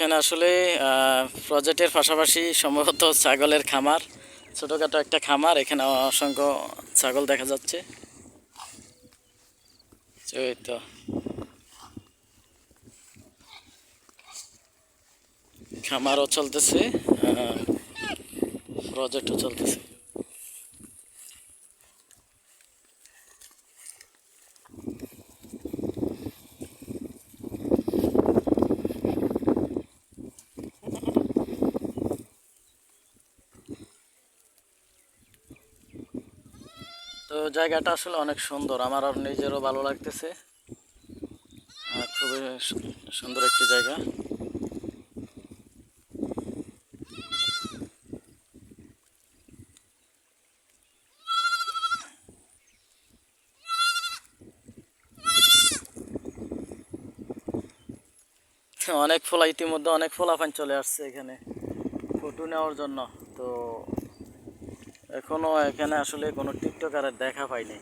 এখানে আসলে প্রজেক্টের পাশাপাশি সম্ভবত ছাগলের খামার, ছোটোখাটো একটা খামার, এখানে অসংখ্য ছাগল দেখা যাচ্ছে। তো। খামারও চলতেছে প্রজেক্টও চলতেছে। তো জায়গাটা আসলে অনেক সুন্দর। আমার আর নিজেরও ভালো লাগতেছে। খুবই সুন্দর একটি জায়গা। অনেক ফোলা, ইতিমধ্যে অনেক ফোলাফান চলে আসছে এখানে। ফটো নেওয়ার জন্য। তো এখনও এখানে আসলে কোনো টিকটকারের দেখা পাইনি